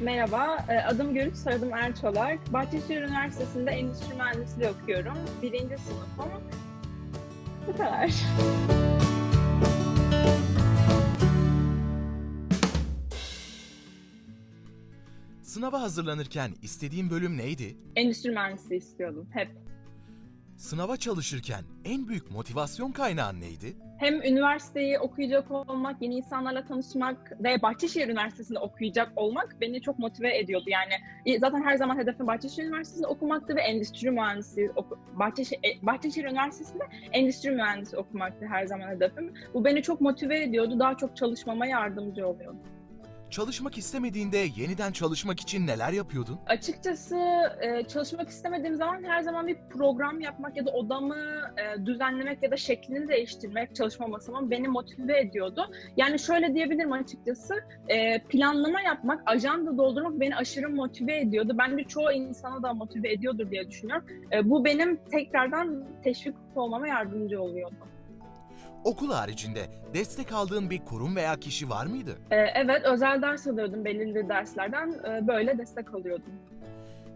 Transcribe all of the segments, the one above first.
Merhaba, e, adım Görüş, soyadım Erçolak. Bahçeşehir Üniversitesi'nde endüstri mühendisliği okuyorum. Birinci sınıfım. Bu kadar. Sınava hazırlanırken istediğin bölüm neydi? Endüstri mühendisliği istiyordum, hep. Sınava çalışırken en büyük motivasyon kaynağın neydi? Hem üniversiteyi okuyacak olmak, yeni insanlarla tanışmak ve Bahçeşehir Üniversitesi'nde okuyacak olmak beni çok motive ediyordu. Yani e, zaten her zaman hedefim Bahçeşehir Üniversitesi'nde okumaktı ve endüstri mühendisliği, oku, Bahçeşehir, e, Bahçeşehir Üniversitesi'nde endüstri mühendisi okumaktı her zaman hedefim. Bu beni çok motive ediyordu, daha çok çalışmama yardımcı oluyordu. Çalışmak istemediğinde yeniden çalışmak için neler yapıyordun? Açıkçası e, çalışmak istemediğim zaman her zaman bir program yapmak ya da odamı e, düzenlemek ya da şeklini değiştirmek çalışma masamın beni motive ediyordu. Yani şöyle diyebilirim açıkçası e, planlama yapmak, ajanda doldurmak beni aşırı motive ediyordu. Bence çoğu insana da motive ediyordur diye düşünüyorum. Bu benim tekrardan teşvik olmama yardımcı oluyordu. Okul haricinde destek aldığın bir kurum veya kişi var mıydı? E, evet özel ders alıyordum belirli derslerden e, böyle destek alıyordum.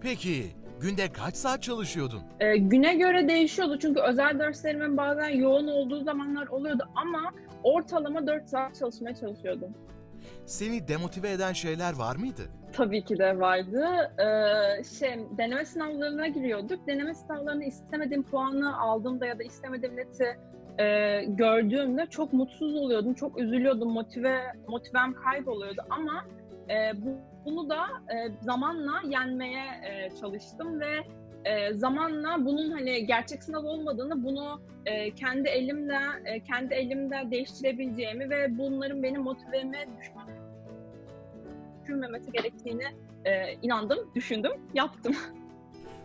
Peki günde kaç saat çalışıyordun? E, güne göre değişiyordu çünkü özel derslerimin bazen yoğun olduğu zamanlar oluyordu ama ortalama 4 saat çalışmaya çalışıyordum. Seni demotive eden şeyler var mıydı? Tabii ki de vardı. Ee, şey, deneme sınavlarına giriyorduk. Deneme sınavlarını istemediğim puanı aldığımda ya da istemediğim neti e, gördüğümde çok mutsuz oluyordum, çok üzülüyordum, motive motivem kayboluyordu ama e, bu, bunu da e, zamanla yenmeye e, çalıştım ve e, zamanla bunun hani gerçek sınav olmadığını, bunu e, kendi elimle e, kendi elimde değiştirebileceğimi ve bunların benim motiveme düşürmemesi gerektiğini e, inandım, düşündüm, yaptım.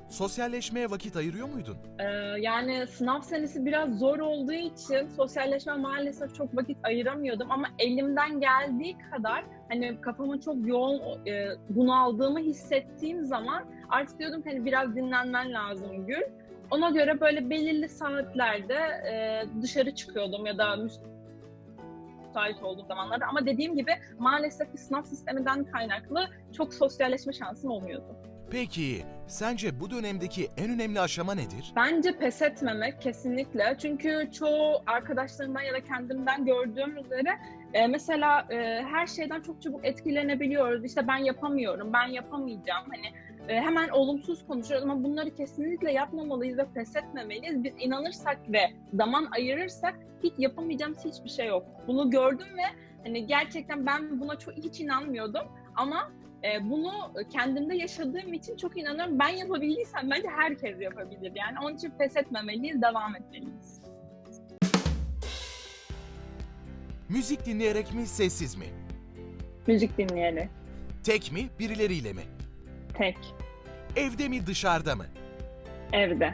Sosyalleşmeye vakit ayırıyor muydun? Ee, yani sınav senesi biraz zor olduğu için sosyalleşme maalesef çok vakit ayıramıyordum ama elimden geldiği kadar hani kafamın çok yoğun e, bunaldığımı hissettiğim zaman artık diyordum hani biraz dinlenmen lazım Gül. Ona göre böyle belirli saatlerde e, dışarı çıkıyordum ya da müsait olduğu zamanlarda ama dediğim gibi maalesef sınav sisteminden kaynaklı çok sosyalleşme şansım olmuyordu. Peki sence bu dönemdeki en önemli aşama nedir? Bence pes etmemek kesinlikle. Çünkü çoğu arkadaşlarımdan ya da kendimden gördüğüm üzere e, mesela e, her şeyden çok çabuk etkilenebiliyoruz. İşte ben yapamıyorum, ben yapamayacağım. Hani e, hemen olumsuz konuşuyoruz ama bunları kesinlikle yapmamalıyız ve pes etmemeliyiz. Biz inanırsak ve zaman ayırırsak hiç yapamayacağımız hiçbir şey yok. Bunu gördüm ve hani gerçekten ben buna çok hiç inanmıyordum ama e, bunu kendimde yaşadığım için çok inanıyorum. Ben yapabildiysem bence herkes yapabilir. Yani onun için pes etmemeliyiz, devam etmeliyiz. Müzik dinleyerek mi sessiz mi? Müzik dinleyerek. Tek mi birileriyle mi? Tek. Evde mi dışarıda mı? Evde.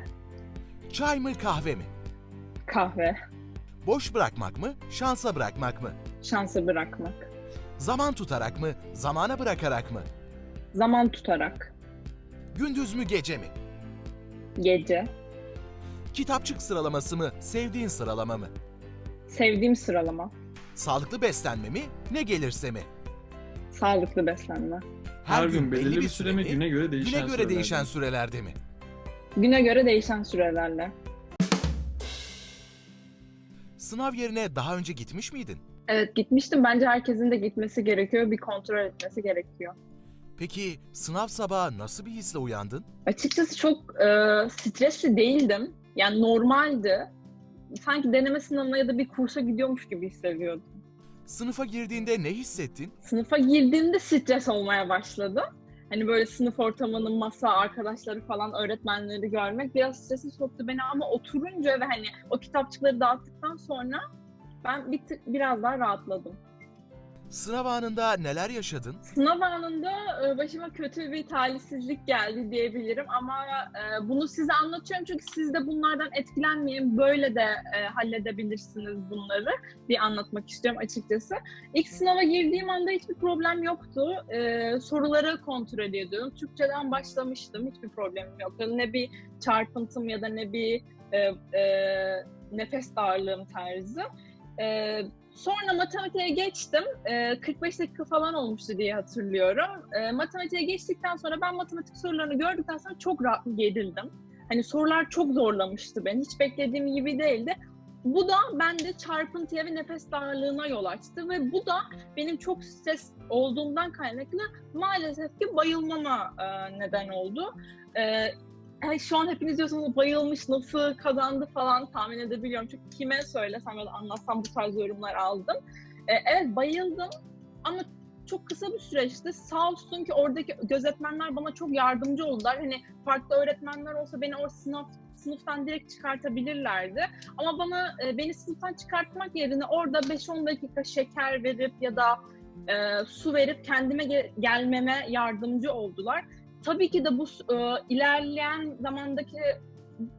Çay mı kahve mi? Kahve. Boş bırakmak mı şansa bırakmak mı? Şansı bırakmak. Zaman tutarak mı zamana bırakarak mı? Zaman tutarak. Gündüz mü gece mi? Gece. Kitapçık sıralaması mı sevdiğin sıralama mı? Sevdiğim sıralama. Sağlıklı beslenme mi ne gelirse mi? Sağlıklı beslenme. Her, gün belirli bir süre mi güne göre değişen Güne göre sürelerde? değişen sürelerde mi? Güne göre değişen sürelerle. Sınav yerine daha önce gitmiş miydin? Evet gitmiştim. Bence herkesin de gitmesi gerekiyor. Bir kontrol etmesi gerekiyor. Peki sınav sabahı nasıl bir hisle uyandın? Açıkçası çok e, stresli değildim. Yani normaldi. Sanki deneme sınavına ya da bir kursa gidiyormuş gibi hissediyordum. Sınıfa girdiğinde ne hissettin? Sınıfa girdiğimde stres olmaya başladı. Hani böyle sınıf ortamının masa, arkadaşları falan, öğretmenleri görmek biraz stresi soktu beni ama oturunca ve hani o kitapçıkları dağıttıktan sonra ben bir tık biraz daha rahatladım. Sınav anında neler yaşadın? Sınav anında e, başıma kötü bir talihsizlik geldi diyebilirim ama e, bunu size anlatıyorum çünkü siz de bunlardan etkilenmeyin. Böyle de e, halledebilirsiniz bunları diye anlatmak istiyorum açıkçası. İlk sınava girdiğim anda hiçbir problem yoktu. Soruları kontrol ediyordum. Türkçeden başlamıştım. Hiçbir problemim yoktu. Ne bir çarpıntım ya da ne bir nefes darlığım tarzı. E, Sonra matematiğe geçtim. Ee, 45 dakika falan olmuştu diye hatırlıyorum. Ee, matematiğe geçtikten sonra ben matematik sorularını gördükten sonra çok rahat gerildim. Hani sorular çok zorlamıştı beni. Hiç beklediğim gibi değildi. Bu da bende çarpıntıya ve nefes darlığına yol açtı ve bu da benim çok stres olduğumdan kaynaklı maalesef ki bayılmama e, neden oldu. E, yani şu an hepiniz diyorsunuz bayılmış, nasıl kazandı falan tahmin edebiliyorum. Çünkü kime söylesem ya da anlatsam bu tarz yorumlar aldım. E, evet bayıldım ama çok kısa bir süreçti. Sağ olsun ki oradaki gözetmenler bana çok yardımcı oldular. Hani farklı öğretmenler olsa beni o sınav sınıftan direkt çıkartabilirlerdi. Ama bana e, beni sınıftan çıkartmak yerine orada 5-10 dakika şeker verip ya da e, su verip kendime ge- gelmeme yardımcı oldular. Tabii ki de bu e, ilerleyen zamandaki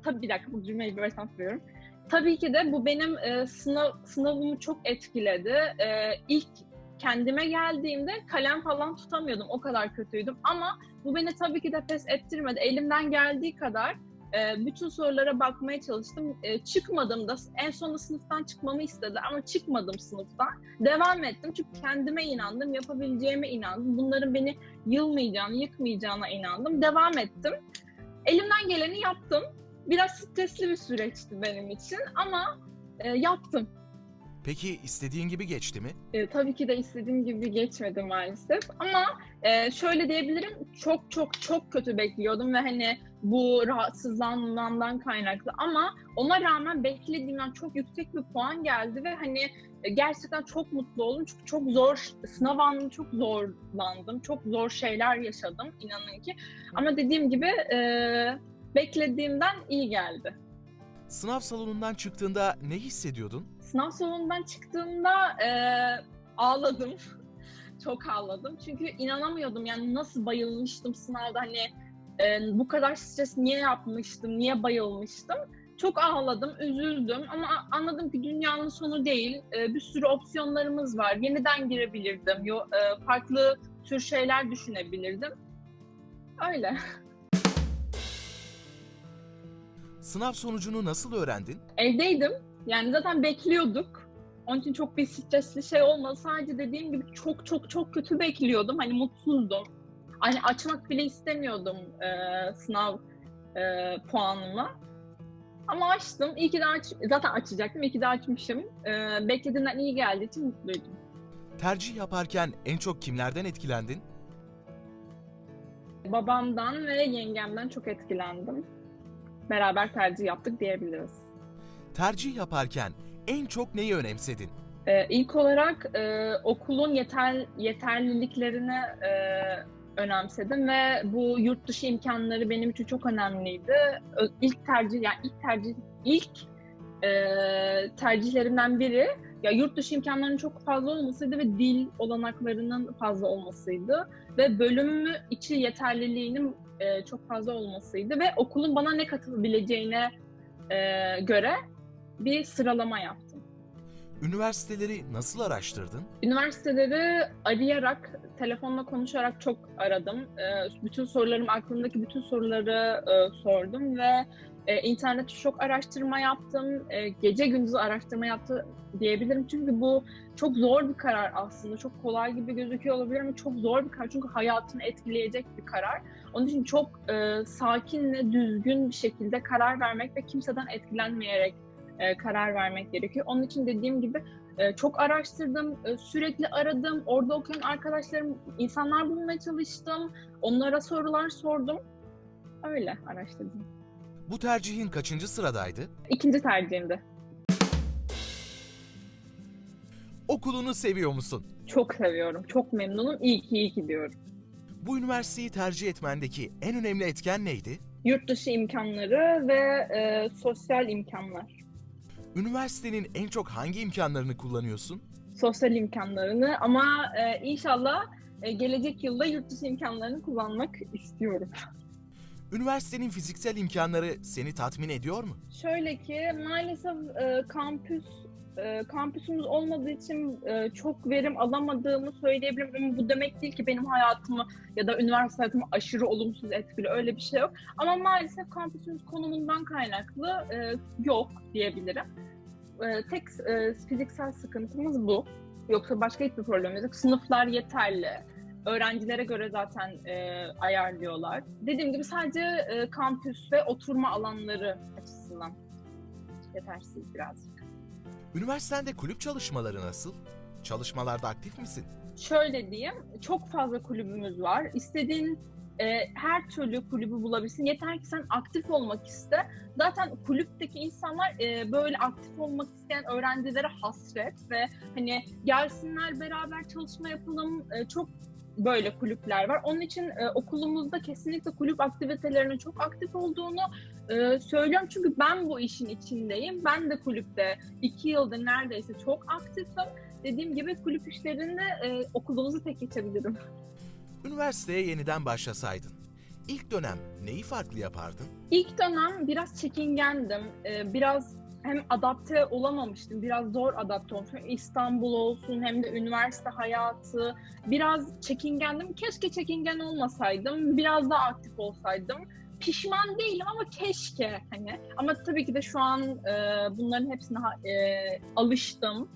tabii bir dakika bu cümleyi baştan söylüyorum. Tabii ki de bu benim e, sınav sınavımı çok etkiledi. E, ilk kendime geldiğimde kalem falan tutamıyordum. O kadar kötüydüm. Ama bu beni tabii ki de pes ettirmedi. Elimden geldiği kadar e, bütün sorulara bakmaya çalıştım. E, çıkmadım da en sonunda sınıftan çıkmamı istedi ama çıkmadım sınıftan. Devam ettim çünkü kendime inandım, yapabileceğime inandım. Bunların beni yılmayacağını, yıkmayacağına inandım. Devam ettim. Elimden geleni yaptım. Biraz stresli bir süreçti benim için ama e, yaptım. Peki istediğin gibi geçti mi? E, tabii ki de istediğim gibi geçmedi maalesef ama e, şöyle diyebilirim çok çok çok kötü bekliyordum ve hani bu rahatsızlanmamdan kaynaklı ama ona rağmen beklediğimden çok yüksek bir puan geldi ve hani e, gerçekten çok mutlu oldum çünkü çok zor sınav anında çok zorlandım çok zor şeyler yaşadım inanın ki ama dediğim gibi e, beklediğimden iyi geldi. Sınav salonundan çıktığında ne hissediyordun? Sınav salonundan çıktığımda e, ağladım. Çok ağladım. Çünkü inanamıyordum yani nasıl bayılmıştım sınavda hani e, bu kadar stres niye yapmıştım, niye bayılmıştım. Çok ağladım, üzüldüm ama anladım ki dünyanın sonu değil. E, bir sürü opsiyonlarımız var. Yeniden girebilirdim. Yo, e, farklı tür şeyler düşünebilirdim. Öyle. Sınav sonucunu nasıl öğrendin? Evdeydim. Yani zaten bekliyorduk. Onun için çok bir stresli şey olmadı. Sadece dediğim gibi çok çok çok kötü bekliyordum. Hani mutsuzdum. Hani açmak bile istemiyordum e, sınav e, puanımı. Ama açtım. İyi ki de aç, zaten açacaktım. İyi ki de açmışım. E, beklediğimden iyi geldiği için mutluydum. Tercih yaparken en çok kimlerden etkilendin? Babamdan ve yengemden çok etkilendim. Beraber tercih yaptık diyebiliriz. Tercih yaparken en çok neyi önemsedin? Ee, ilk olarak e, okulun yeter yeterliliklerini e, önemsedim ve bu yurt dışı imkanları benim için çok önemliydi. İlk tercih yani ilk tercih ilk e, tercihlerimden biri ya yurt dışı imkanlarının çok fazla olmasıydı ve dil olanaklarının fazla olmasıydı ve bölümü içi yeterliliğinin e, çok fazla olmasıydı ve okulun bana ne katabileceğine e, göre bir sıralama yaptım. Üniversiteleri nasıl araştırdın? Üniversiteleri arayarak, telefonla konuşarak çok aradım. Ee, bütün sorularım, aklımdaki bütün soruları e, sordum ve e, internette çok araştırma yaptım. E, gece gündüz araştırma yaptı diyebilirim. Çünkü bu çok zor bir karar aslında. Çok kolay gibi gözüküyor olabilir ama çok zor bir karar. Çünkü hayatını etkileyecek bir karar. Onun için çok sakin ve düzgün bir şekilde karar vermek ve kimseden etkilenmeyerek e, karar vermek gerekiyor. Onun için dediğim gibi ee, çok araştırdım, e, sürekli aradım. Orada okuyan arkadaşlarım, insanlar bulmaya çalıştım. Onlara sorular sordum. Öyle araştırdım. Bu tercihin kaçıncı sıradaydı? İkinci tercihimdi. Okulunu seviyor musun? Çok seviyorum, çok memnunum. İyi ki iyi ki diyorum. Bu üniversiteyi tercih etmendeki en önemli etken neydi? Yurt dışı imkanları ve e, sosyal imkanlar. Üniversitenin en çok hangi imkanlarını kullanıyorsun? Sosyal imkanlarını ama e, inşallah e, gelecek yılda yurt dışı imkanlarını kullanmak istiyorum. Üniversitenin fiziksel imkanları seni tatmin ediyor mu? Şöyle ki maalesef e, kampüs e, kampüsümüz olmadığı için e, çok verim alamadığımı söyleyebilirim ama bu demek değil ki benim hayatımı ya da üniversite hayatımı aşırı olumsuz etkili öyle bir şey yok. Ama maalesef kampüsümüz konumundan kaynaklı e, yok diyebilirim. e, tek e, fiziksel sıkıntımız bu. Yoksa başka hiçbir problemimiz yok. Sınıflar yeterli. Öğrencilere göre zaten e, ayarlıyorlar. Dediğim gibi sadece e, kampüs ve oturma alanları açısından yetersiz birazcık. Üniversitende kulüp çalışmaları nasıl? Çalışmalarda aktif misin? Şöyle diyeyim, çok fazla kulübümüz var. İstediğin e, her türlü kulübü bulabilirsin. Yeter ki sen aktif olmak iste. Zaten kulüpteki insanlar e, böyle aktif olmak isteyen öğrencilere hasret ve hani gelsinler beraber çalışma yapalım. E, çok böyle kulüpler var. Onun için e, okulumuzda kesinlikle kulüp aktivitelerinin çok aktif olduğunu e, söylüyorum. Çünkü ben bu işin içindeyim. Ben de kulüpte iki yıldır neredeyse çok aktifim. Dediğim gibi kulüp işlerinde e, okulumuzu tek geçebilirim. Üniversiteye yeniden başlasaydın. İlk dönem neyi farklı yapardın? İlk dönem biraz çekingendim. Ee, biraz hem adapte olamamıştım. Biraz zor adapte olmuştum. İstanbul olsun hem de üniversite hayatı. Biraz çekingendim. Keşke çekingen olmasaydım. Biraz daha aktif olsaydım. Pişman değilim ama keşke hani. Ama tabii ki de şu an e, bunların hepsine ha- e, alıştım.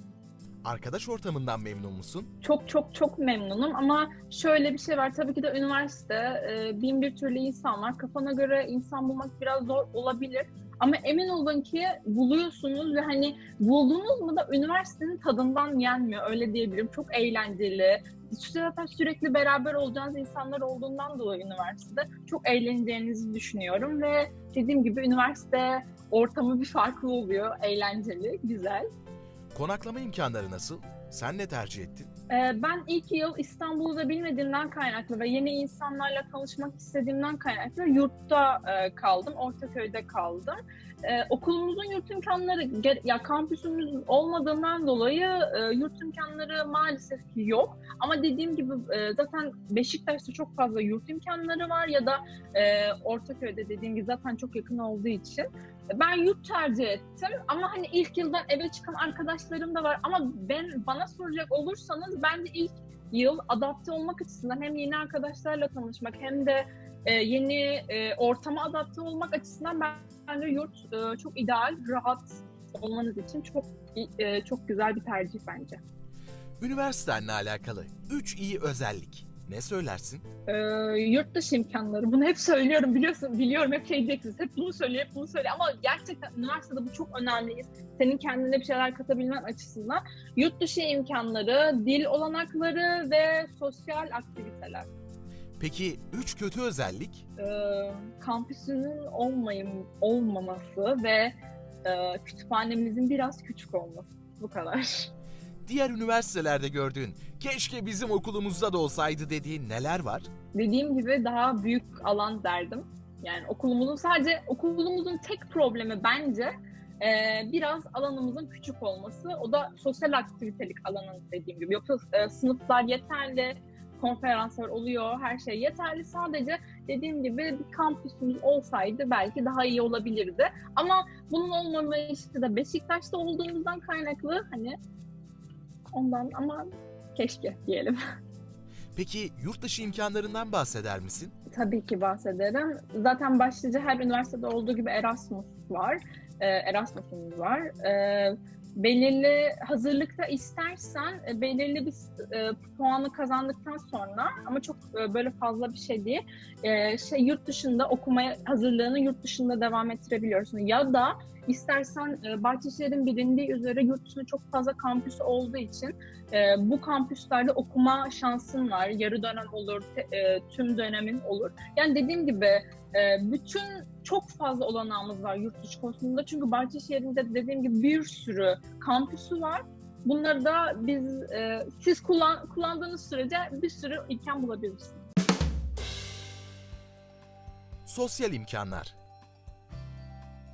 Arkadaş ortamından memnun musun? Çok çok çok memnunum ama şöyle bir şey var tabii ki de üniversite e, bin bir türlü insan var. Kafana göre insan bulmak biraz zor olabilir. Ama emin olun ki buluyorsunuz ve hani buldunuz mu da üniversitenin tadından yenmiyor öyle diyebilirim. Çok eğlenceli. Zaten sürekli beraber olacağınız insanlar olduğundan dolayı üniversitede çok eğleneceğinizi düşünüyorum ve dediğim gibi üniversite ortamı bir farklı oluyor. Eğlenceli, güzel. Konaklama imkanları nasıl? Sen ne tercih ettin? Ee, Ben ilk yıl İstanbul'da bilmediğimden kaynaklı ve yeni insanlarla tanışmak istediğimden kaynaklı yurtta e, kaldım. Ortaköy'de kaldım. Ee, okulumuzun yurt imkanları, ya kampüsümüz olmadığından dolayı e, yurt imkanları maalesef ki yok. Ama dediğim gibi e, zaten Beşiktaş'ta çok fazla yurt imkanları var ya da e, Ortaköy'de dediğim gibi zaten çok yakın olduğu için. Ben yurt tercih ettim ama hani ilk yıldan eve çıkan arkadaşlarım da var ama ben bana soracak olursanız bence ilk yıl adapte olmak açısından hem yeni arkadaşlarla tanışmak hem de e, yeni e, ortama adapte olmak açısından ben- bence yurt e, çok ideal, rahat olmanız için çok e, çok güzel bir tercih bence. Üniversitenle alakalı 3 iyi özellik. Ne söylersin? Ee, yurt dışı imkanları. Bunu hep söylüyorum biliyorsun. Biliyorum hep şey diyeceksiniz. Hep bunu söylüyor, hep bunu söylüyor. Ama gerçekten üniversitede bu çok önemli. Senin kendine bir şeyler katabilmen açısından. Yurt dışı imkanları, dil olanakları ve sosyal aktiviteler. Peki 3 kötü özellik? Ee, kampüsünün olmayım, olmaması ve e, kütüphanemizin biraz küçük olması. Bu kadar. Diğer üniversitelerde gördüğün, keşke bizim okulumuzda da olsaydı dediğin neler var? dediğim gibi daha büyük alan derdim. Yani okulumuzun sadece okulumuzun tek problemi bence e, biraz alanımızın küçük olması. O da sosyal aktivitelik alanın dediğim gibi. Yoksa e, sınıflar yeterli, konferanslar oluyor, her şey yeterli. Sadece dediğim gibi bir kampüsümüz olsaydı belki daha iyi olabilirdi. Ama bunun olmaması da Beşiktaş'ta olduğumuzdan kaynaklı hani ondan ama keşke diyelim. Peki yurt dışı imkanlarından bahseder misin? Tabii ki bahsederim. Zaten başlıca her üniversitede olduğu gibi Erasmus var. Ee, Erasmus'umuz var. Ee, belirli hazırlıkta istersen e, belirli bir e, puanı kazandıktan sonra ama çok e, böyle fazla bir şey değil. şey yurt dışında okumaya hazırlığını yurt dışında devam ettirebiliyorsun. Ya da istersen e, Bahçeşehir'in bilindiği üzere yurt dışında çok fazla kampüs olduğu için e, bu kampüslerde okuma şansın var. Yarı dönem olur, te- e, tüm dönemin olur. Yani dediğim gibi e, bütün çok fazla olanağımız var yurt dışı konusunda. Çünkü Bahçeşehir'inde dediğim gibi bir sürü kampüsü var. Bunları da biz e, siz kullan, kullandığınız sürece bir sürü imkan bulabilirsiniz. Sosyal imkanlar,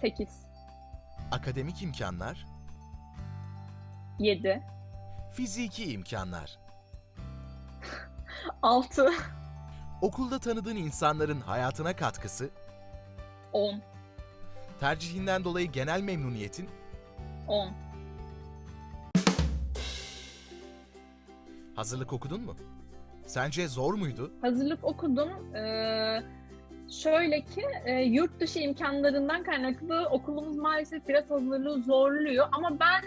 8, akademik imkanlar, 7, fiziki imkanlar. 6, Okulda tanıdığın insanların hayatına katkısı, 10, tercihinden dolayı genel memnuniyetin, 10. hazırlık okudun mu? Sence zor muydu? Hazırlık okudum. Ee, Şöyle ki e, yurt dışı imkanlarından kaynaklı okulumuz maalesef biraz hazırlığı zorluyor ama ben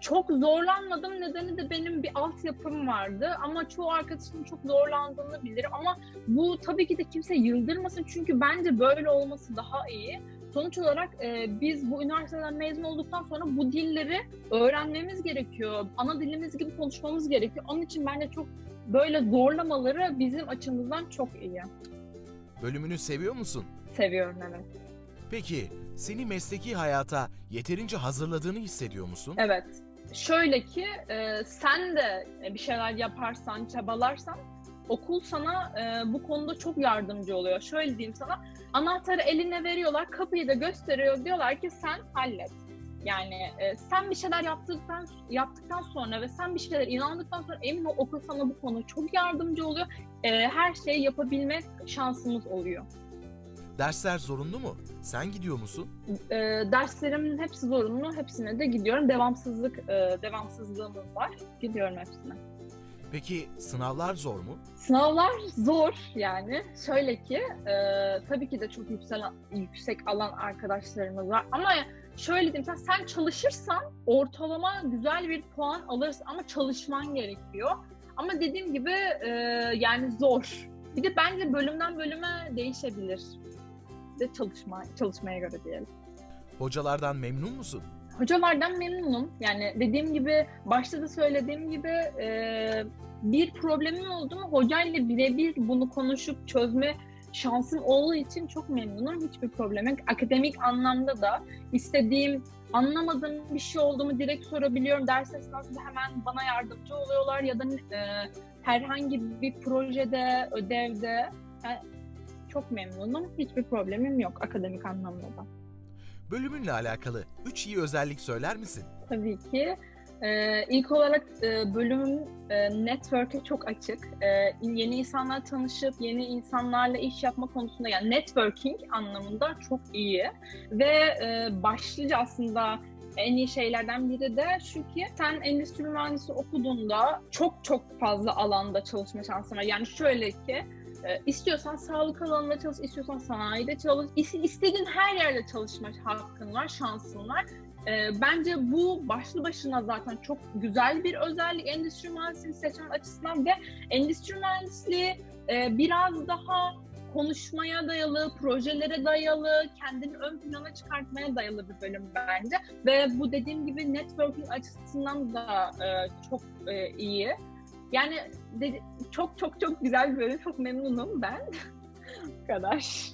çok zorlanmadım. Nedeni de benim bir altyapım vardı ama çoğu arkadaşım çok zorlandığını bilirim ama bu tabii ki de kimse yıldırmasın çünkü bence böyle olması daha iyi. Sonuç olarak e, biz bu üniversiteden mezun olduktan sonra bu dilleri öğrenmemiz gerekiyor. Ana dilimiz gibi konuşmamız gerekiyor. Onun için bence çok böyle zorlamaları bizim açımızdan çok iyi. Bölümünü seviyor musun? Seviyorum evet. Peki seni mesleki hayata yeterince hazırladığını hissediyor musun? Evet. Şöyle ki e, sen de bir şeyler yaparsan, çabalarsan okul sana e, bu konuda çok yardımcı oluyor. Şöyle diyeyim sana, anahtarı eline veriyorlar, kapıyı da gösteriyor. Diyorlar ki sen hallet. Yani e, sen bir şeyler yaptıktan yaptıktan sonra ve sen bir şeyler inandıktan sonra emin ol okul sana bu konuda çok yardımcı oluyor. E, her şeyi yapabilme şansımız oluyor. Dersler zorunlu mu? Sen gidiyor musun? E, derslerimin hepsi zorunlu, hepsine de gidiyorum. Devamsızlık, e, devamsızlığımız var. Gidiyorum hepsine. Peki sınavlar zor mu? Sınavlar zor yani. Şöyle ki e, tabii ki de çok yüksek, yüksek alan arkadaşlarımız var ama şöyle diyeyim sen, sen çalışırsan ortalama güzel bir puan alırsın ama çalışman gerekiyor. Ama dediğim gibi e, yani zor. Bir de bence bölümden bölüme değişebilir. De çalışma, çalışmaya göre diyelim. Hocalardan memnun musun? Hocalardan memnunum. Yani dediğim gibi, başta da söylediğim gibi e, bir problemim oldu mu hocayla birebir bunu konuşup çözme şansım olduğu için çok memnunum. Hiçbir problem yok. Akademik anlamda da istediğim, anlamadığım bir şey oldu mu direkt sorabiliyorum. Ders esnasında hemen bana yardımcı oluyorlar ya da e, herhangi bir projede, ödevde yani çok memnunum. Hiçbir problemim yok akademik anlamda da. Bölümünle alakalı 3 iyi özellik söyler misin? Tabii ki. Ee, ilk olarak e, bölümüm e, network'e çok açık. E, yeni insanlarla tanışıp yeni insanlarla iş yapma konusunda yani networking anlamında çok iyi. Ve e, başlıca aslında en iyi şeylerden biri de şu ki sen endüstri mühendisi okuduğunda çok çok fazla alanda çalışma şansın var. Yani şöyle ki e, istiyorsan sağlık alanında çalış, istiyorsan sanayide çalış, is- istediğin her yerde çalışma hakkın var, şansın var. E, bence bu başlı başına zaten çok güzel bir özellik endüstri mühendisliğini seçmen açısından ve endüstri mühendisliği e, biraz daha konuşmaya dayalı, projelere dayalı, kendini ön plana çıkartmaya dayalı bir bölüm bence. Ve bu dediğim gibi networking açısından da e, çok e, iyi. Yani dedi, çok çok çok güzel bir bölüm. Çok memnunum ben. bu kadar.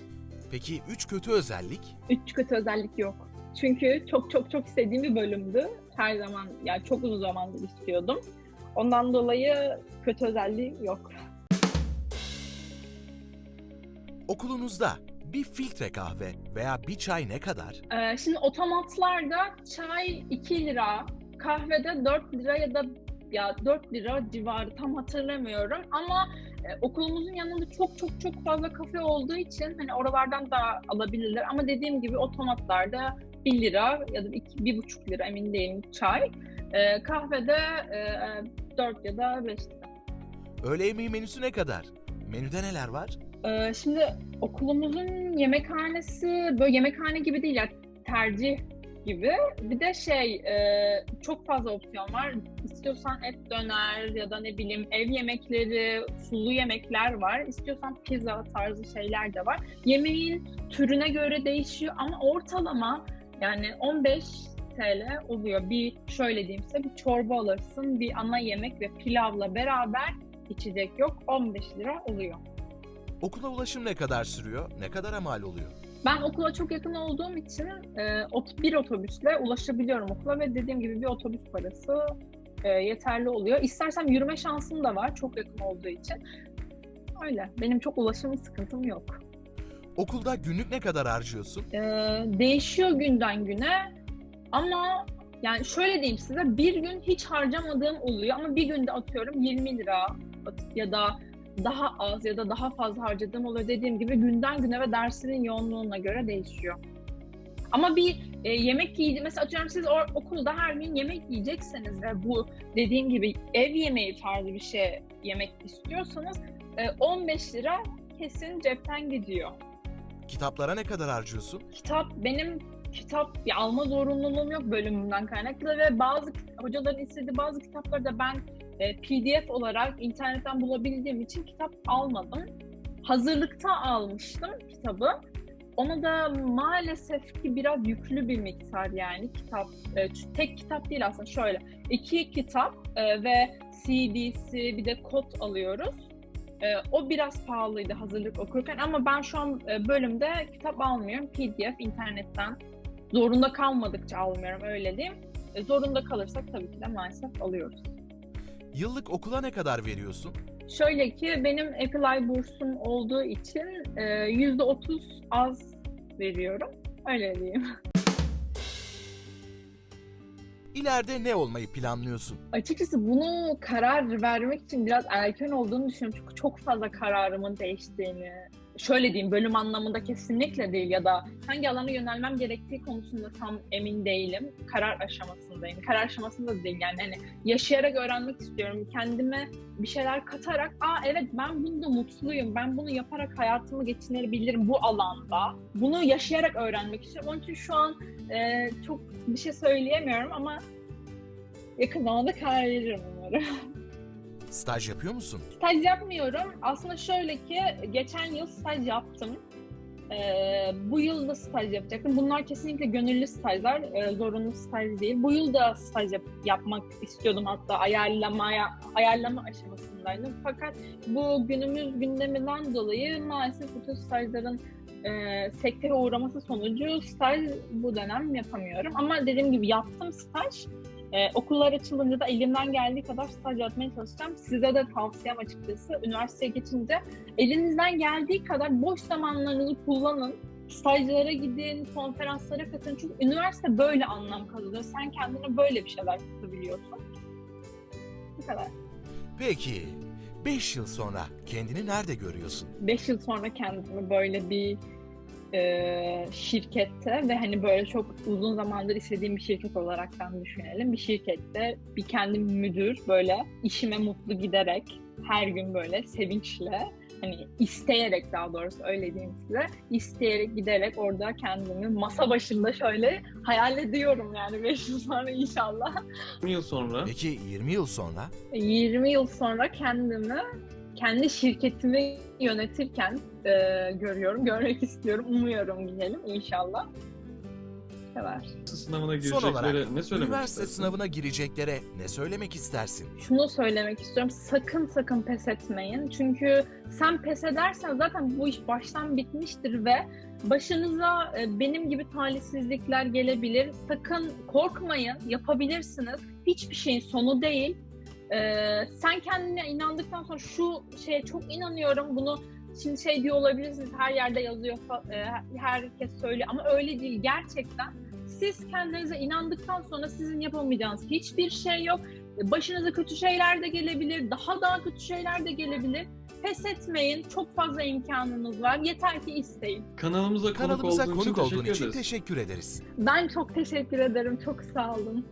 Peki 3 kötü özellik? Üç kötü özellik yok. Çünkü çok çok çok istediğim bir bölümdü. Her zaman, yani çok uzun zamandır istiyordum. Ondan dolayı kötü özelliği yok. Okulunuzda bir filtre kahve veya bir çay ne kadar? Ee, şimdi otomatlarda çay 2 lira, kahvede 4 lira ya da ya 4 lira civarı tam hatırlamıyorum ama e, okulumuzun yanında çok çok çok fazla kafe olduğu için hani oralardan da alabilirler ama dediğim gibi otomatlarda 1 lira ya da 1,5 lira emin değilim çay. Ee, kahvede e, 4 ya da 5 lira. Öğle yemeği menüsü ne kadar? Menüde neler var? Ee, şimdi okulumuzun yemekhanesi böyle yemekhane gibi değil ya tercih gibi. Bir de şey e, çok fazla opsiyon var. İstiyorsan et döner ya da ne bileyim ev yemekleri, sulu yemekler var. İstiyorsan pizza tarzı şeyler de var. Yemeğin türüne göre değişiyor ama ortalama yani 15 TL oluyor. Bir şöyle diyeyim size bir çorba alırsın, bir ana yemek ve pilavla beraber içecek yok 15 lira oluyor. Okula ulaşım ne kadar sürüyor? Ne kadar mal oluyor? Ben okula çok yakın olduğum için e, bir otobüsle ulaşabiliyorum okula ve dediğim gibi bir otobüs parası e, yeterli oluyor. İstersem yürüme şansım da var çok yakın olduğu için. Öyle. Benim çok ulaşım sıkıntım yok. Okulda günlük ne kadar harcıyorsun? E, değişiyor günden güne ama yani şöyle diyeyim size bir gün hiç harcamadığım oluyor ama bir günde atıyorum 20 lira ya da daha az ya da daha fazla harcadığım oluyor. Dediğim gibi günden güne ve dersinin yoğunluğuna göre değişiyor. Ama bir e, yemek yiyeceğim. Mesela atıyorum siz o- okulda her gün yemek yiyecekseniz ve bu dediğim gibi ev yemeği tarzı bir şey yemek istiyorsanız e, 15 lira kesin cepten gidiyor. Kitaplara ne kadar harcıyorsun? Kitap benim kitap ya, alma zorunluluğum yok bölümümden kaynaklı ve bazı hocaların istediği bazı kitapları da ben e, PDF olarak internetten bulabildiğim için kitap almadım. Hazırlıkta almıştım kitabı. Ona da maalesef ki biraz yüklü bir miktar yani kitap. E, tek kitap değil aslında şöyle. iki kitap e, ve CD'si bir de kod alıyoruz. E, o biraz pahalıydı hazırlık okurken ama ben şu an e, bölümde kitap almıyorum. PDF internetten zorunda kalmadıkça almıyorum öyle diyeyim. E, zorunda kalırsak tabii ki de maalesef alıyoruz. Yıllık okula ne kadar veriyorsun? Şöyle ki benim Apply bursum olduğu için e, %30 az veriyorum. Öyle diyeyim. İleride ne olmayı planlıyorsun? Açıkçası bunu karar vermek için biraz erken olduğunu düşünüyorum. Çünkü çok fazla kararımın değiştiğini. Şöyle diyeyim bölüm anlamında kesinlikle değil ya da hangi alana yönelmem gerektiği konusunda tam emin değilim. Karar aşamasındayım. Karar aşamasında da değil yani hani yaşayarak öğrenmek istiyorum. Kendime bir şeyler katarak aa evet ben bunda mutluyum. Ben bunu yaparak hayatımı geçirebilirim bu alanda. Bunu yaşayarak öğrenmek istiyorum. Onun için şu an e, çok bir şey söyleyemiyorum ama yakın zamanda karar veririm umarım. Staj yapıyor musun? Staj yapmıyorum. Aslında şöyle ki geçen yıl staj yaptım. Ee, bu yıl da staj yapacaktım. Bunlar kesinlikle gönüllü stajlar, e, zorunlu staj değil. Bu yıl da staj yap- yapmak istiyordum hatta ayarlamaya ayarlama aşamasındaydım. Fakat bu günümüz gündeminden dolayı maalesef bütün stajların e, sektöre uğraması sonucu staj bu dönem yapamıyorum. Ama dediğim gibi yaptım staj. Ee, okullar açılınca da elimden geldiği kadar staj yapmaya çalışacağım. Size de tavsiyem açıkçası üniversiteye geçince elinizden geldiği kadar boş zamanlarınızı kullanın. Stajlara gidin, konferanslara katılın. Çünkü üniversite böyle anlam kazanıyor. Sen kendine böyle bir şeyler katabiliyorsun. Bu kadar. Peki 5 yıl sonra kendini nerede görüyorsun? 5 yıl sonra kendimi böyle bir e, şirkette ve hani böyle çok uzun zamandır istediğim bir şirket olaraktan düşünelim. Bir şirkette bir kendim müdür böyle işime mutlu giderek her gün böyle sevinçle hani isteyerek daha doğrusu öyle diyeyim size isteyerek giderek orada kendimi masa başında şöyle hayal ediyorum yani 5 yıl sonra inşallah. 20 yıl sonra Peki 20 yıl sonra? 20 yıl sonra kendimi kendi şirketimi yönetirken e, görüyorum, görmek istiyorum, umuyorum diyelim inşallah. Sever. sınavına Son olarak gireceklere ne söylemek üniversite istersin? sınavına gireceklere ne söylemek istersin? Şunu söylemek istiyorum, sakın sakın pes etmeyin. Çünkü sen pes edersen zaten bu iş baştan bitmiştir ve başınıza e, benim gibi talihsizlikler gelebilir. Sakın korkmayın, yapabilirsiniz. Hiçbir şeyin sonu değil. Ee, sen kendine inandıktan sonra şu şeye çok inanıyorum bunu şimdi şey diyor olabilirsiniz her yerde yazıyor e, herkes söylüyor ama öyle değil gerçekten. Siz kendinize inandıktan sonra sizin yapamayacağınız hiçbir şey yok. Başınıza kötü şeyler de gelebilir daha daha kötü şeyler de gelebilir. Pes etmeyin çok fazla imkanınız var. Yeter ki isteyin. Kanalımıza konuk Kanalımıza olduğun konuk için olduğun teşekkür için ederiz. teşekkür ederiz. ben çok teşekkür ederim çok sağ olun